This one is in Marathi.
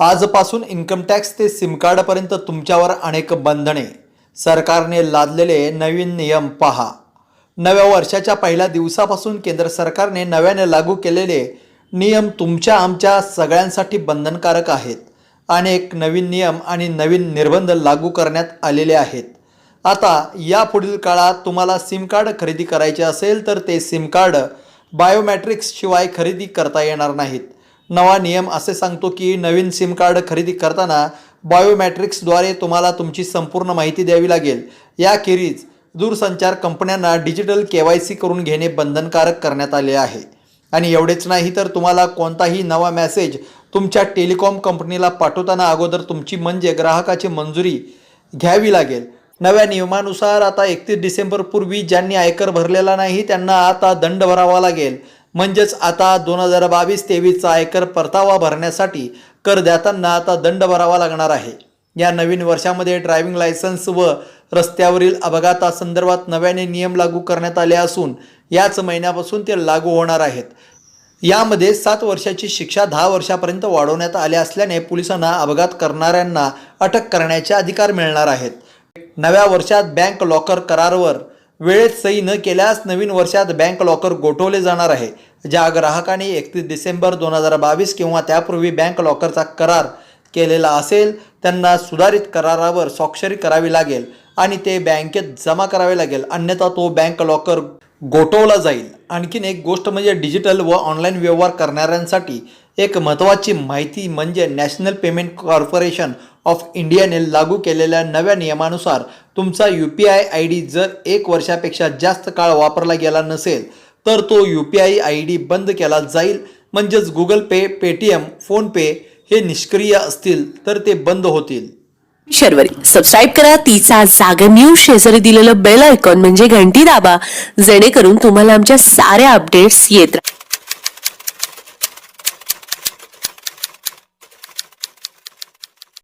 आजपासून इन्कम टॅक्स ते सिमकार्डपर्यंत तुमच्यावर अनेक बंधने. सरकारने लादलेले नवीन नियम पहा. नव्या वर्षाच्या पहिल्या दिवसापासून केंद्र सरकारने नव्याने लागू केलेले नियम तुमच्या आमच्या सगळ्यांसाठी बंधनकारक आहेत. अनेक नवीन नियम आणि नवीन निर्बंध लागू करण्यात आलेले आहेत. आता यापुढील काळात तुम्हाला सिम कार्ड खरेदी करायचे असेल तर ते सिम कार्ड बायोमॅट्रिक्सशिवाय खरेदी करता येणार नाहीत. नवा नियम असे सांगतो की नवीन सिम कार्ड खरेदी करताना बायोमॅट्रिक्सद्वारे तुम्हाला तुमची संपूर्ण माहिती द्यावी लागेल. याखेरीज दूरसंचार कंपन्यांना डिजिटल के वाय सी करून घेणे बंधनकारक करण्यात आले आहे. आणि एवढेच नाही तर तुम्हाला कोणताही नवा मेसेज तुमच्या टेलिकॉम कंपनीला पाठवताना अगोदर तुमची म्हणजे ग्राहकाची मंजुरी घ्यावी लागेल. नव्या नियमानुसार आता एकतीस डिसेंबरपूर्वी ज्यांनी आयकर भरलेला नाही त्यांना आता दंड भरावा लागेल. म्हणजेच आता दोन हजार बावीस तेवीसचा आयकर परतावा भरण्यासाठी करदात्यांना आता दंड भरावा लागणार आहे. या नवीन वर्षामध्ये ड्रायव्हिंग लायसन्स व रस्त्यावरील अपघातासंदर्भात नव्याने नियम लागू करण्यात आले असून याच महिन्यापासून ते लागू होणार आहेत. यामध्ये सात वर्षाची शिक्षा दहा वर्षापर्यंत वाढवण्यात आल्या असल्याने पोलिसांना अपघात करणाऱ्यांना अटक करण्याचे अधिकार मिळणार आहेत. नव्या वर्षात बँक लॉकर करारवर वेळेत सही न केल्यास नवीन वर्षात बँक लॉकर गोठवले जाणार आहे. ज्या ग्राहकाने एकतीस डिसेंबर दोन हजार बावीस किंवा त्यापूर्वी बँक लॉकरचा करार केलेला असेल त्यांना सुधारित करारावर स्वाक्षरी करावी लागेल आणि ते बँकेत जमा करावे लागेल. अन्यथा तो बँक लॉकर गोठवला जाईल. आणखीन एक गोष्ट म्हणजे डिजिटल व ऑनलाईन व्यवहार करणाऱ्यांसाठी एक महत्त्वाची माहिती म्हणजे नॅशनल पेमेंट कॉर्पोरेशन ऑफ इंडियाने लागू केलेल्या नव्या नियमानुसार तुमचा U P I I D जर एक वर्षापेक्षा जास्त काळ वापरला गेला नसेल तर तो U P I I D बंद केला जाईल. म्हणजेच गुगल पे पेटीएम फोनपे हे निष्क्रिय असतील तर ते बंद होतील. शर्वरी. सबस्क्राईब करा. तिचा जागर न्यूज शेजारी दिलेलं बेल आयकॉन म्हणजे घंटी दाबा. जेणेकरून तुम्हाला आमच्या साऱ्या अपडेट्स येत राहतील